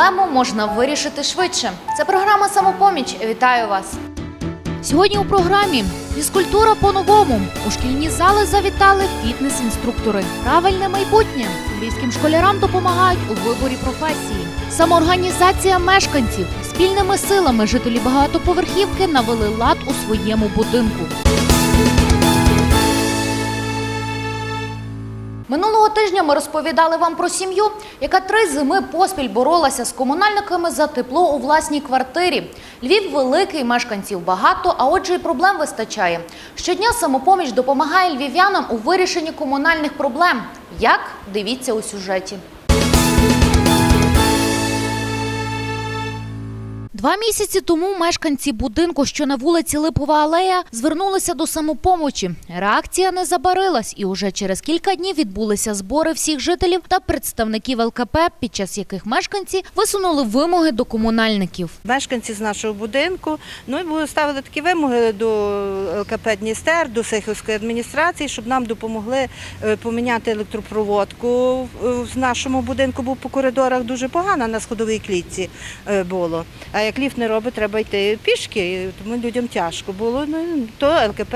проблему можна вирішити швидше. Це програма Самопоміч. Вітаю вас. Сьогодні у програмі фізкультура по-новому. У шкільні зали завітали фітнес-інструктори. Правильне майбутнє. Львівським школярам допомагають у виборі професії. Самоорганізація мешканців. Спільними силами жителі багатоповерхівки навели лад у своєму будинку. Минулого тижня ми розповідали вам про сім'ю, яка три зими поспіль боролася з комунальниками за тепло у власній квартирі. Львів великий, мешканців багато, а отже, і проблем вистачає. Щодня самопоміч допомагає львів'янам у вирішенні комунальних проблем. Як дивіться у сюжеті. Два місяці тому мешканці будинку, що на вулиці Липова алея, звернулися до самопомочі. Реакція не забарилась, і уже через кілька днів відбулися збори всіх жителів та представників ЛКП, під час яких мешканці висунули вимоги до комунальників. Мешканці з нашого будинку ну і ставили такі вимоги до ЛКП Дністер, до Сихівської адміністрації, щоб нам допомогли е, поміняти електропроводку в нашому будинку, бо по коридорах дуже погано на сходовій клітці е, було. А як ліфт не робить, треба йти пішки, тому людям тяжко було. Ну то ЛКП,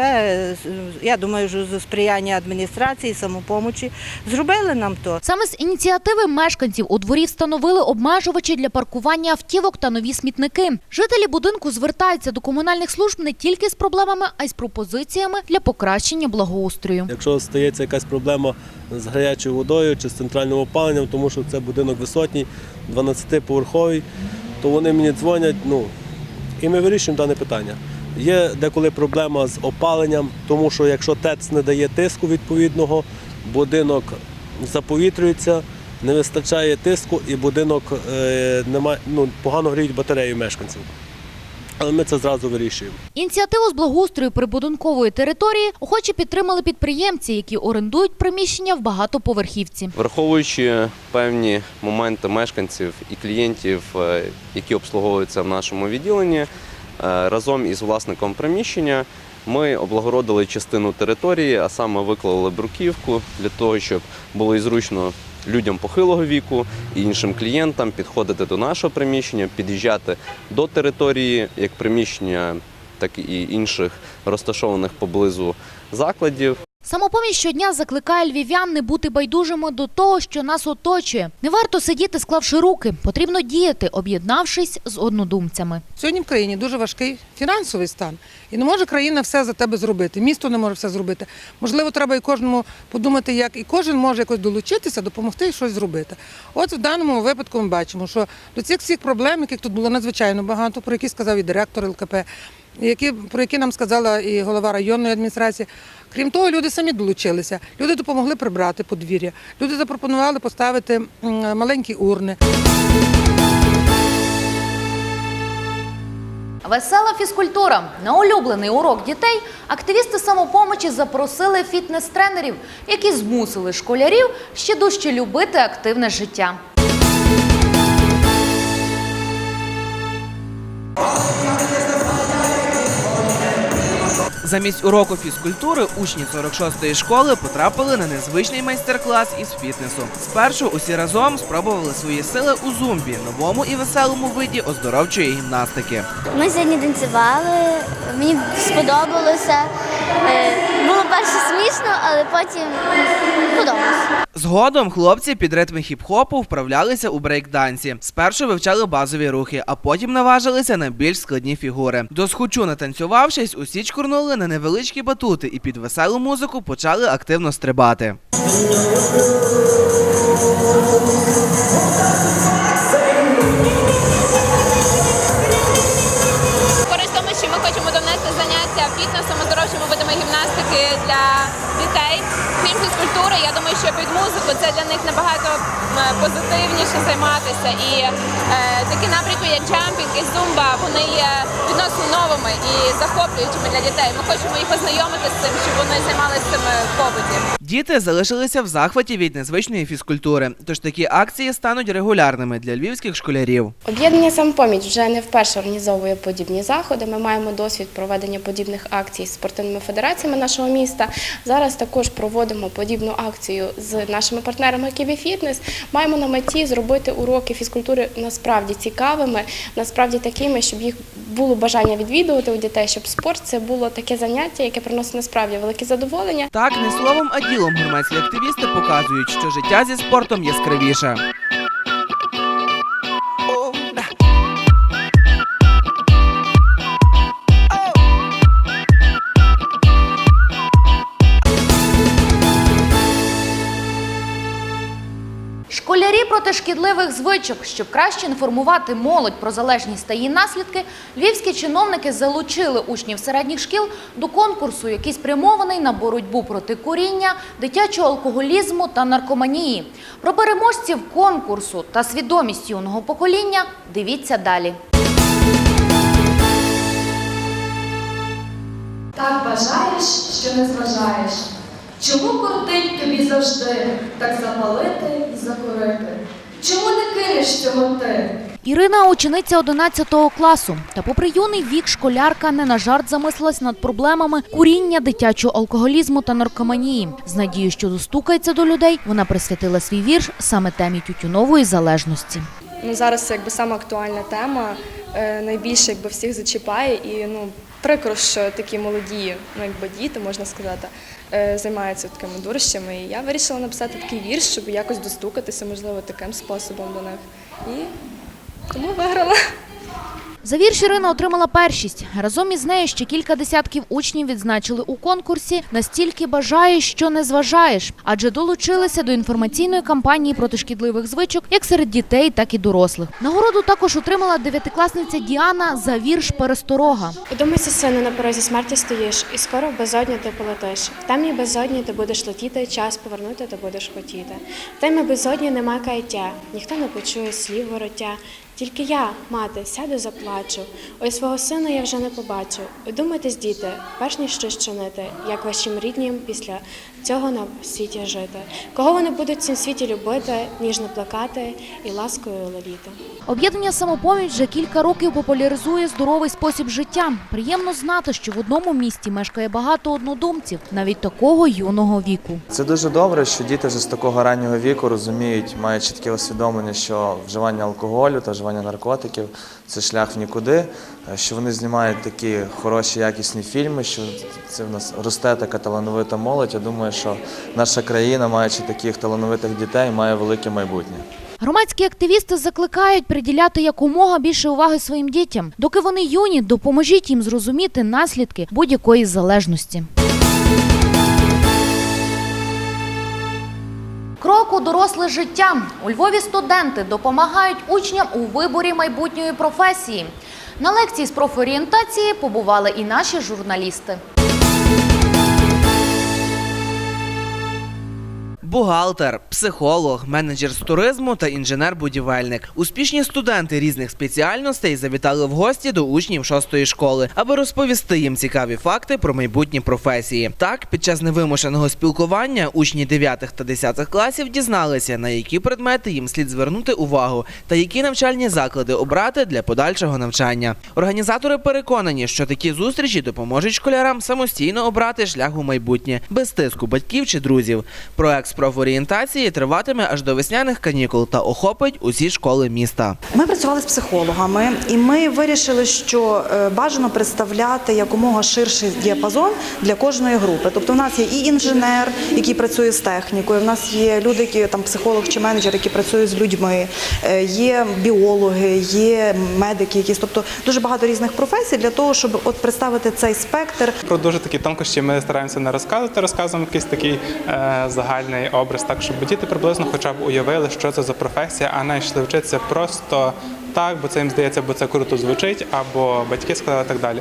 я думаю, що за сприяння адміністрації, самопомочі зробили нам то. Саме з ініціативи мешканців у дворі встановили обмежувачі для паркування автівок та нові смітники. Жителі будинку звертаються до комунальних служб не тільки з проблемами, а й з пропозиціями для покращення благоустрою. Якщо стається якась проблема з гарячою водою чи з центральним опаленням, тому що це будинок висотній, 12-поверховий, то вони мені дзвонять, ну, і ми вирішуємо дане питання. Є деколи проблема з опаленням, тому що якщо ТЕЦ не дає тиску відповідного, будинок заповітрюється, не вистачає тиску і будинок е, немає, ну, погано гріють батарею мешканців. Але ми це зразу вирішуємо. Ініціативу з благоустрою прибудинкової території охоче підтримали підприємці, які орендують приміщення в багатоповерхівці. Враховуючи певні моменти мешканців і клієнтів, е, які обслуговуються в нашому відділенні, е, разом із власником приміщення ми облагородили частину території, а саме виклали бруківку для того, щоб було і зручно людям похилого віку і іншим клієнтам підходити до нашого приміщення, під'їжджати до території як приміщення, так і інших розташованих поблизу закладів. Самопоміч щодня закликає львів'ян не бути байдужими до того, що нас оточує. Не варто сидіти, склавши руки. Потрібно діяти, об'єднавшись з однодумцями. Сьогодні в країні дуже важкий фінансовий стан. І не може країна все за тебе зробити. Місто не може все зробити. Можливо, треба і кожному подумати, як і кожен може якось долучитися, допомогти і щось зробити. От в даному випадку ми бачимо, що до цих всіх проблем, яких тут було надзвичайно багато, про які сказав і директор ЛКП, які, про які нам сказала і голова районної адміністрації. Крім того, люди самі долучилися. Люди допомогли прибрати подвір'я. Люди запропонували поставити маленькі урни. Весела фізкультура на улюблений урок дітей. Активісти самопомочі запросили фітнес-тренерів, які змусили школярів ще дужче любити активне життя. Замість уроку фізкультури учні 46-ї школи потрапили на незвичний майстер-клас із фітнесу. Спершу усі разом спробували свої сили у зумбі, новому і веселому виді оздоровчої гімнастики. Ми сьогодні танцювали, мені сподобалося. Е, Було перше смішно, але потім подобалося. Згодом хлопці під ритми хіп-хопу вправлялися у брейк-дансі. Спершу вивчали базові рухи, а потім наважилися на більш складні фігури. До схочу натанцювавшись, усі чкурнули на невеличкі батути і під веселу музику почали активно стрибати. Позитивніше займатися. І е, такі напрямки, як джампінг і зумба, вони є відносно новими і захоплюючими для дітей. Ми хочемо їх ознайомити з цим, щоб вони займалися цим. Діти залишилися в захваті від незвичної фізкультури, тож такі акції стануть регулярними для львівських школярів. Об'єднання «Самопоміч» вже не вперше організовує подібні заходи. Ми маємо досвід проведення подібних акцій з спортивними федераціями нашого міста. Зараз також проводимо подібну акцію з нашими партнерами Ківі Фітнес. Маємо на меті зробити уроки фізкультури насправді цікавими, насправді такими, щоб їх було бажання відвідувати у дітей, щоб спорт це було таке заняття, яке приносить насправді велике задоволення. Так, не словом, а ділом громадські активісти показують, що життя зі спортом яскравіше. Школярі проти шкідливих звичок, щоб краще інформувати молодь про залежність та її наслідки, львівські чиновники залучили учнів середніх шкіл до конкурсу, який спрямований на боротьбу проти куріння, дитячого алкоголізму та наркоманії. Про переможців конкурсу та свідомість юного покоління дивіться далі. Так бажаєш, що не зважаєш. Чому кортить тобі завжди так запалити і закурити? Чому не кинеш цього ти? Ірина учениця 11 класу. Та попри юний вік школярка не на жарт замислилась над проблемами куріння, дитячого алкоголізму та наркоманії. З надією, що достукається до людей, вона присвятила свій вірш саме темі тютюнової залежності. Ну, зараз це якби сама актуальна тема, е, найбільше якби всіх зачіпає і ну прикро, що такі молоді, ну якби діти, можна сказати, е, займаються такими дурощами. І я вирішила написати такий вірш, щоб якось достукатися, можливо, таким способом до них. І тому виграла. За вірш Ірина отримала першість. Разом із нею ще кілька десятків учнів відзначили у конкурсі настільки бажаєш, що не зважаєш, адже долучилися до інформаційної кампанії проти шкідливих звичок як серед дітей, так і дорослих. Нагороду також отримала дев'ятикласниця Діана за вірш Пересторога. Подумайся, сину, на порозі смерті стоїш, і скоро в безодні ти полетиш. В темній безодні ти будеш летіти, час повернути ти будеш хотіти. В темі безодні нема каяття, ніхто не почує слів вороття. Тільки я, мати, сяду заплачу. Ой, свого сина я вже не побачу. Думайтесь, діти, перш ніж щось чинити, як вашим ріднім після цього на світі жити. Кого вони будуть в цім світі любити, ніжно плакати і ласкою ловіти. Об'єднання самопоміч вже кілька років популяризує здоровий спосіб життя. Приємно знати, що в одному місті мешкає багато однодумців, навіть такого юного віку. Це дуже добре, що діти вже з такого раннього віку розуміють, мають чітке усвідомлення, що вживання алкоголю та вживання наркотиків це шлях в нікуди, що вони знімають такі хороші, якісні фільми, що це в нас росте така талановита молодь. Я думаю, що наша країна, маючи таких талановитих дітей, має велике майбутнє. Громадські активісти закликають приділяти якомога більше уваги своїм дітям. Доки вони юні, допоможіть їм зрозуміти наслідки будь-якої залежності. Крок у доросле життя. У Львові студенти допомагають учням у виборі майбутньої професії. На лекції з профорієнтації побували і наші журналісти. Бухгалтер, психолог, менеджер з туризму та інженер-будівельник. Успішні студенти різних спеціальностей завітали в гості до учнів шостої школи, аби розповісти їм цікаві факти про майбутні професії. Так, під час невимушеного спілкування учні 9 та 10 класів дізналися, на які предмети їм слід звернути увагу та які навчальні заклади обрати для подальшого навчання. Організатори переконані, що такі зустрічі допоможуть школярам самостійно обрати шлях у майбутнє без тиску батьків чи друзів. Проект з профорієнтації триватиме аж до весняних канікул та охопить усі школи міста. Ми працювали з психологами, і ми вирішили, що е, бажано представляти якомога ширший діапазон для кожної групи. Тобто, в нас є і інженер, який працює з технікою. В нас є люди, які там психолог чи менеджер, які працюють з людьми, е, є біологи, є медики, якісь тобто дуже багато різних професій для того, щоб от представити цей спектр. Про дуже такі тонкощі ми стараємося не розказувати, розказуємо якийсь такий е, загальний образ, так щоб діти приблизно хоча б уявили, що це за професія, а не йшли вчитися просто так, бо це їм здається, бо це круто звучить, або батьки сказали так далі.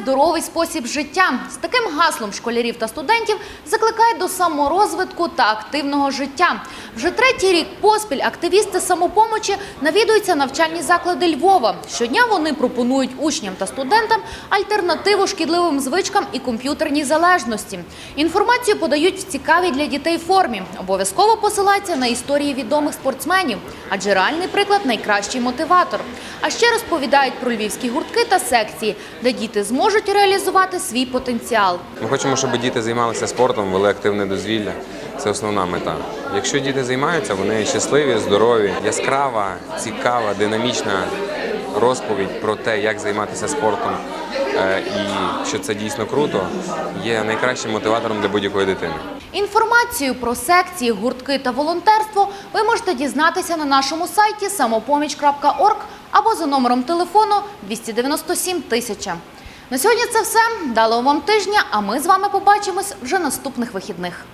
Здоровий спосіб життя. З таким гаслом школярів та студентів закликають до саморозвитку та активного життя. Вже третій рік поспіль активісти самопомочі навідуються навчальні заклади Львова. Щодня вони пропонують учням та студентам альтернативу шкідливим звичкам і комп'ютерній залежності. Інформацію подають в цікавій для дітей формі. Обов'язково посилаються на історії відомих спортсменів, адже реальний приклад найкращий мотиватор. А ще розповідають про львівські гуртки та секції, де діти зможуть реалізувати свій потенціал. Ми хочемо, щоб діти займалися спортом, вели активне дозвілля. Це основна мета. Якщо діти займаються, вони щасливі, здорові, яскрава, цікава, динамічна розповідь про те, як займатися спортом е, і що це дійсно круто, є найкращим мотиватором для будь-якої дитини. Інформацію про секції, гуртки та волонтерство ви можете дізнатися на нашому сайті самопоміч.орг або за номером телефону 297 тисяча. На сьогодні це все. Дало вам тижня, а ми з вами побачимось вже наступних вихідних.